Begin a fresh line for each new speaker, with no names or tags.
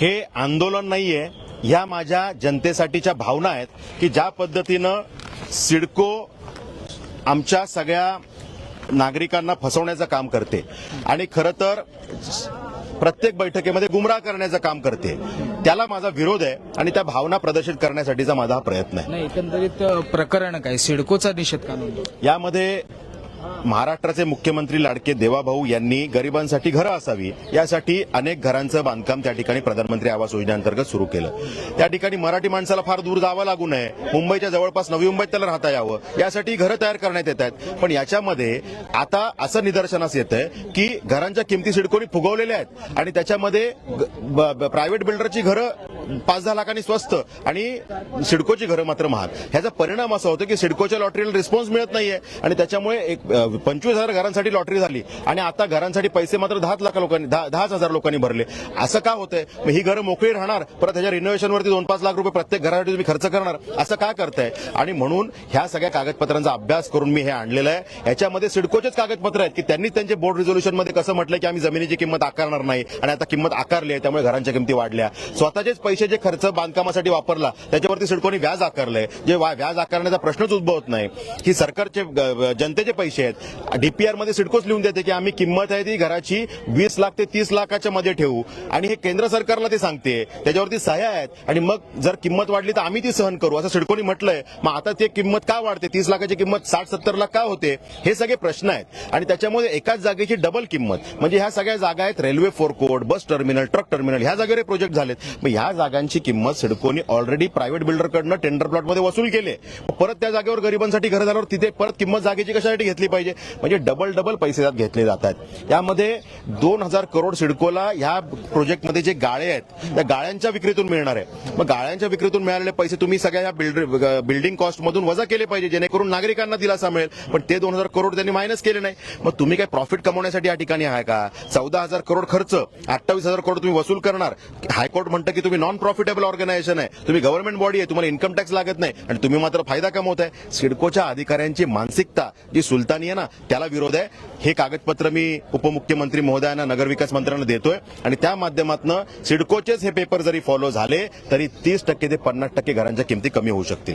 हे आंदोलन नाहीये. ह्या माझ्या जनतेसाठीच्या भावना आहेत की ज्या पद्धतीनं सिडको आमच्या सगळ्या नागरिकांना फसवण्याचं काम करते. आणि खरं तर प्रत्येक बैठकीमध्ये गुमराह करण्याचं काम करते. त्याला माझा विरोध आहे आणि त्या भावना प्रदर्शित करण्यासाठीचा माझा हा प्रयत्न आहे.
एकंदरीत प्रकरण काय? सिडकोचा निषेध का?
यामध्ये महाराष्ट्राचे मुख्यमंत्री लाडके देवाभाऊ यांनी गरिबांसाठी घरं असावी यासाठी अनेक घरांचं बांधकाम त्या ठिकाणी प्रधानमंत्री आवास योजनेअंतर्गत सुरू केलं. त्या ठिकाणी मराठी माणसाला फार दूर जावं लागू नये. मुंबईच्या जवळपास नवी मुंबईत त्याला राहता यावं. यासाठी घरं तयार करण्यात येत आहेत. पण याच्यामध्ये आता असं निदर्शनास येतंय की घरांच्या किमती सिडकोनी फुगवलेल्या आहेत आणि त्याच्यामध्ये प्रायव्हेट बिल्डरची घरं पाच दहा लाखांनी स्वस्त. आणि सिडकोची घरं मात्र महाग. ह्याचा परिणाम असा होतो की सिडकोच्या लॉटरीला रिस्पॉन्स मिळत नाहीये. आणि त्याच्यामुळे एक पंचवीस हजार घरांसाठी लॉटरी झाली. आणि आता घरांसाठी पैसे मात्र दहा लाख लोकांनी दहा दहाच हजार लोकांनी भरले. असं का होतंय? मग ही घरं मोकळी राहणार. परत त्याच्या रिनोव्हेशनवरती दोन पाच लाख रुपये प्रत्येक घरासाठी तुम्ही खर्च करणार. असं का करताय? आणि म्हणून ह्या सगळ्या कागदपत्रांचा अभ्यास करून मी हे आणलेलं आहे. याच्यामध्ये सिडकोचेच कागदपत्र आहेत की त्यांनी त्यांचे बोर्ड रिझोल्युशनमध्ये कसं म्हटलं की आम्ही जमिनीची किंमत आकारणार नाही. आणि आता किंमत आकारली आहे त्यामुळे घरांच्या किमती वाढल्या. स्वतःचेच पैसे जे खर्च बांधकामासाठी वापरला त्याच्यावरती सिडकोनी व्याज आकारलंय. जे व्याज आकारण्याचा प्रश्नच उद्भवत नाही. की सरकारचे जनतेचे पैसे आहेत. डीपीआरमध्ये सिडकोच लिहून देते की आम्ही किंमत आहे ती घराची वीस लाख ते तीस लाखाच्या मध्ये ठेवू. आणि हे केंद्र सरकारला ते सांगते. त्याच्यावरती सह्या आहेत. आणि मग जर किंमत वाढली तर आम्ही ती सहन करू असं सिडकोनी म्हटलंय. मग आता ते किंमत का वाढते? तीस लाखाची किंमत साठ सत्तर लाख का होते? हे सगळे प्रश्न आहेत. आणि त्याच्यामध्ये एकाच जागेची डबल किंमत. म्हणजे ह्या सगळ्या जागा आहेत railway forecourt bus terminal truck terminal ह्या जागेवर प्रोजेक्ट झालेत. मग ह्या जागांची किंमत सिडकोनी ऑलरेडी प्रायव्हेट बिल्डरकडनं टेंडर प्लॉटमध्ये वसूल केले परत त्या जागेवर गरिबांसाठी घरं झाल्यावर तिथे परत किंमत जागेची कशासाठी घेतली पाहिजे? म्हणजे डबल डबल पैसे त्यात घेतले आहेत. यामध्ये दोन हजार करोड सिडकोला ह्या प्रोजेक्टमध्ये जे गाळे आहेत त्या गाळ्यांच्या विक्रीतून मिळणार आहे. मग गाळ्यांच्या विक्रीतून मिळालेले पैसे तुम्ही सगळ्या ह्या बिल्डर बिल्डिंग कॉस्टमधून वजा केले पाहिजे जेणेकरून नागरिकांना दिलासा मिळेल. पण ते दोन हजार करोड त्यांनी मायनस केले नाही. मग तुम्ही काय प्रॉफिट कमवण्यासाठी या ठिकाणी आहे का? चौदा हजार करोड खर्च अठ्ठावीस हजार करोड तुम्ही वसूल करणार. हायकोर्ट म्हणतं की तुम्ही नॉन प्रॉफिटेबल ऑर्गनायझेशन आहे. तुम्ही गव्हर्नमेंट बॉडी आहे तुम्हाला इन्कम टॅक्स लागत नाही. आणि तुम्ही मात्र फायदा कमवत आहे सिडकोच्या अधिकाऱ्यांची मानसिकता जी सुलतानी आहे ना त्याला विरोध आहे. हे कागदपत्र मी उपमुख्यमंत्री महोदयांना नगरविकास मंत्र्यांना देतोय. आणि त्या माध्यमातून सिडकोचेच हे पेपर जरी फॉलो झाले तरी तीस टक्के ते पन्नास टक्के घरांच्या किमती कमी होऊ शकतील.